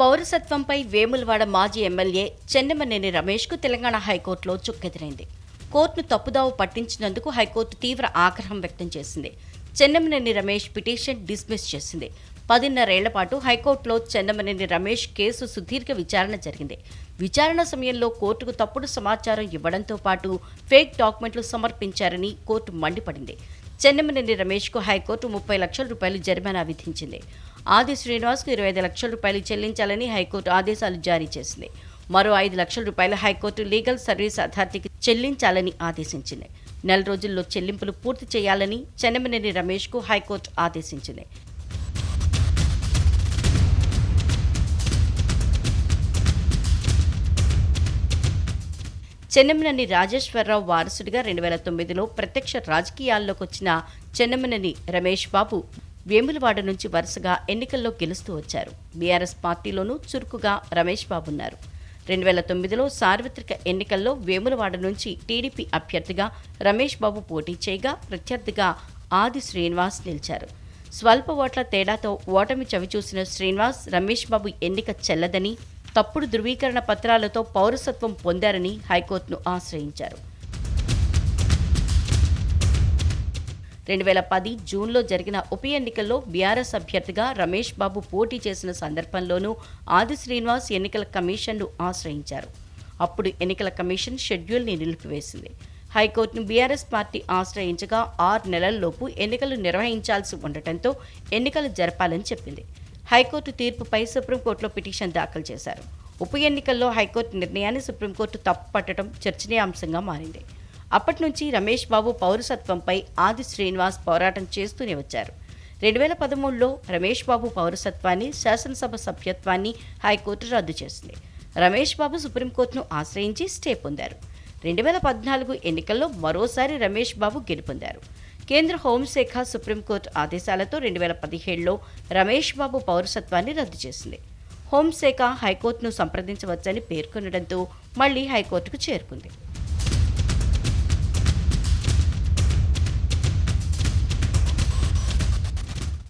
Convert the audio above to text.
పౌరసత్వంపై వేములవాడ మాజీ ఎమ్మెల్యే చెన్నమనేని రమేష్కు తెలంగాణ హైకోర్టులో చుక్కెదిరైంది. కోర్టును తప్పుదావు పట్టించినందుకు హైకోర్టు తీవ్ర ఆగ్రహం వ్యక్తం చేసింది. చెన్నమనేని రమేష్ పిటిషన్ డిస్మిస్ చేసింది. పదిన్నరేళ్ళ పాటు హైకోర్టులో చెన్నమనేని రమేష్ కేసు సుదీర్ఘ విచారణ జరిగింది. విచారణ సమయంలో కోర్టుకు తప్పుడు సమాచారం ఇవ్వడంతో పాటు ఫేక్ డాక్యుమెంట్లు సమర్పించారని కోర్టు మండిపడింది. చెన్నమనేని రమేష్కు హైకోర్టు ముప్పై లక్షల రూపాయలు జరిమానా విధించింది. ఆది శ్రీనివాస్కు ఇరవై ఐదు లక్షల రూపాయలు చెల్లించాలని హైకోర్టు ఆదేశాలు జారీ చేసింది. మరో ఐదు లక్షల రూపాయలు హైకోర్టు లీగల్ సర్వీస్ అథారిటీకి చెల్లించాలని ఆదేశించింది. నెల రోజుల్లో చెల్లింపులు పూర్తి చేయాలని చెన్నమనేని రమేష్కు హైకోర్టు ఆదేశించింది. చెన్నమనేని రాజేశ్వరరావు వారసుడిగా రెండు వేల తొమ్మిదిలో ప్రత్యక్ష రాజకీయాల్లోకి వచ్చిన చెన్నమనేని రమేష్ బాబు వేములవాడ నుంచి వరుసగా ఎన్నికల్లో గెలుస్తూ వచ్చారు. బీఆర్ఎస్ పార్టీలోనూ చురుకుగా రమేష్ బాబు ఉన్నారు. రెండు వేల తొమ్మిదిలో సార్వత్రిక ఎన్నికల్లో వేములవాడ నుంచి టీడీపీ అభ్యర్థిగా రమేష్ బాబు పోటీ చేయగా ప్రత్యర్థిగా ఆది శ్రీనివాస్ నిలిచారు. స్వల్ప ఓట్ల తేడాతో ఓటమి చవిచూసిన శ్రీనివాస్ రమేష్ బాబు ఎన్నిక చెల్లదని తప్పుడు ధృవీకరణ పత్రాలతో పౌరసత్వం పొందారని హైకోర్టును ఆశ్రయించారు. రెండు వేల పది జూన్లో జరిగిన ఉప ఎన్నికల్లో బీఆర్ఎస్ అభ్యర్థిగా రమేష్ బాబు పోటీ చేసిన సందర్భంలోనూ ఆది శ్రీనివాస్ ఎన్నికల కమిషన్ను ఆశ్రయించారు. అప్పుడు ఎన్నికల కమిషన్ షెడ్యూల్ని నిలిపివేసింది. హైకోర్టును బీఆర్ఎస్ పార్టీ ఆశ్రయించగా ఆరు నెలల్లోపు ఎన్నికలు నిర్వహించాల్సి ఉండటంతో ఎన్నికలు జరపాలని చెప్పింది. హైకోర్టు తీర్పుపై సుప్రీంకోర్టులో పిటిషన్ దాఖలు చేశారు. ఉప ఎన్నికల్లో హైకోర్టు నిర్ణయాన్ని సుప్రీంకోర్టు తప్పుపట్టడం చర్చనీయాంశంగా మారింది. అప్పటి నుంచి రమేష్ బాబు పౌరసత్వంపై ఆది శ్రీనివాస్ పోరాటం చేస్తూనే వచ్చారు. రెండు వేల పదమూడులో రమేష్ బాబు పౌరసత్వాన్ని శాసనసభ సభ్యత్వాన్ని హైకోర్టు రద్దు చేసింది. రమేష్ బాబు సుప్రీంకోర్టును ఆశ్రయించి స్టే పొందారు. రెండు వేల పద్నాలుగు ఎన్నికల్లో మరోసారి రమేష్ బాబు గెలుపొందారు. కేంద్ర హోంశాఖ సుప్రీంకోర్టు ఆదేశాలతో రెండు వేల పదిహేడులో రమేష్ బాబు పౌరసత్వాన్ని రద్దు చేసింది. హోంశాఖ హైకోర్టును సంప్రదించవచ్చని పేర్కొనడంతో మళ్ళీ హైకోర్టుకు చేరుకుంది.